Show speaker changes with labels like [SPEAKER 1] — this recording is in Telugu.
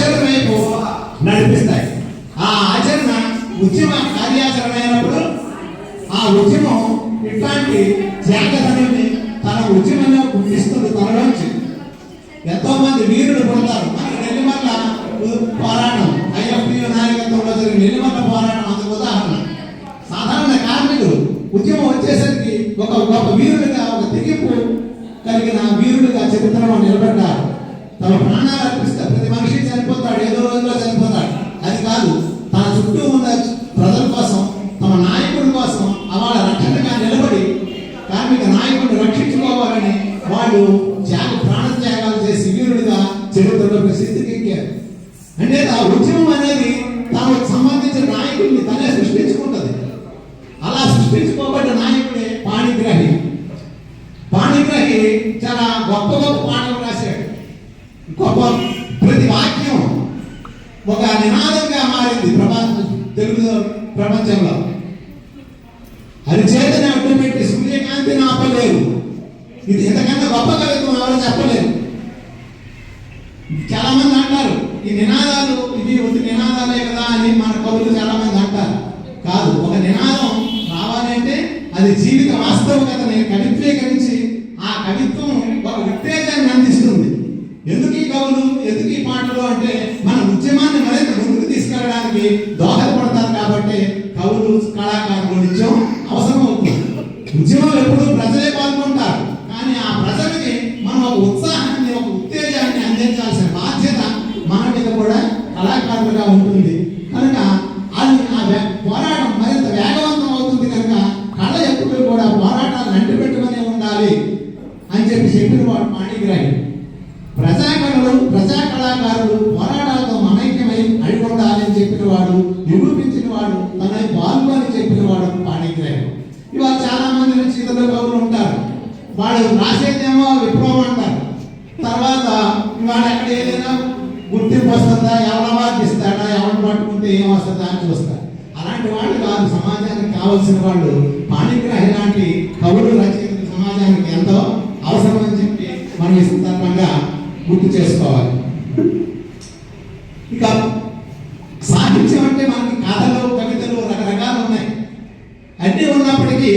[SPEAKER 1] ఆచరణ వైపు నడిపిస్తాయి. ఆ ఆచరణ ఉద్యమ కార్యాచరణ అయినప్పుడు ఆ ఉద్యమం ఇట్లాంటి త్యాగధనాన్ని తన ఉద్యమంలో గుర్తిస్తుంది తనలోంచి. ఎంతో మంది వీరులు పుడతారు. మన నెల్లిమల్ల పోరాటం ఐఎఫ్పియు నాయకత్వంలో జరిగిన నెల్లిమల్ల పోరాటం అందుకు ఉదాహరణ. సాధారణ కార్మికులు ఉద్యమం వచ్చేసరికి ఒక గొప్ప వీరుడిగా ఒక తెగింపు కలిగిన వీరుడిగా చరిత్రలో నిలబడ్డారు. తమ ప్రాణాలు అర్పిస్తారు వాళ్ళు త్యాగ ప్రాణ త్యాగాలు చేసి వీరుడిగా చరిత్రలో ప్రసిద్ధికి ఎక్కారు. అంటే ఆ ఉద్యమం అనేది తనకు సంబంధించిన నాయకుడిని తనే సృష్టించుకుంటది. అలా సృష్టించుకోబడ్డ నాయకుడే పాణిగ్రహి. పాణిగ్రహి చాలా గొప్ప గొప్ప పాటలు రాశాడు. గొప్ప ప్రతి వాక్యం ఒక నినాదంగా మారింది ప్రపంచ తెలుగు ప్రపంచంలో. అరిచేతని అడ్డు పెట్టి సూర్యకాంతిని ఆపలేరు. ఇది ఎంతకంటే గొప్ప కవిత్వం ఎవరు చెప్పలేదు చాలా మంది అంటారు ఈ నినాదాలు ఇవి ఉత్తి నినాదాలే కదా అని మన కవులు చాలా మంది అంటారు. కాదు ఒక నినాదం రావాలంటే అది జీవిత వాస్తవికతని కలిసి ఆ కవిత్వం ఒక ఉత్తేజాన్ని అందిస్తుంది. ఎందుకు ఈ కవులు ఎందుకు ఈ పాటలు అంటే మన ఉద్యమాన్ని మరింత ముందుకు తీసుకెళ్ళడానికి దోహదపడతారు అందించాల్సిన బాధ్యత మన మీద కూడా కళాకారులుగా ఉంటుంది. కనుక అది ఆ వే- పోరాటం మరింత వేగవంతం అవుతుంది కనుక కళ ఎప్పుడు కూడా పోరాటాలను అంటిపెట్టుకునే ఉండాలి అని చెప్పి చెప్పిన వాడు మాణిగ్రాహి ప్రజాకళలు ప్రజా కళాకారులు పోరాటాలతో మమైక్యమై అడిగొండాలి ఉండాలని చెప్పిన వాడు నిరూపించిన వాడు తన పాల్గొని అని చెప్పిన వాడు పాణిగ్రాహి. ఇవాళ చాలా మంది రచయితలు కవులు ఉంటారు. వాడు రాసేదేమో విప్లవం అంటారు. గుర్తింపు వస్తుందా ఎవరి అవార్డు ఎవరిని పట్టుకుంటే ఏం వస్తుందా అని చూస్తారు అలాంటి వాళ్ళు కాదు సమాజానికి కావాల్సిన వాళ్ళు. పాణిగ్రాహి లాంటి కవులు రచయితలు సమాజానికి ఎంతో అవసరం అని చెప్పి మనం ఈ సందర్భంగా గుర్తు చేసుకోవాలి. ఇక సాహిత్యం అంటే మనకి కథలు కవితలు రకరకాలు ఉన్నాయి. అన్నీ ఉన్నప్పటికీ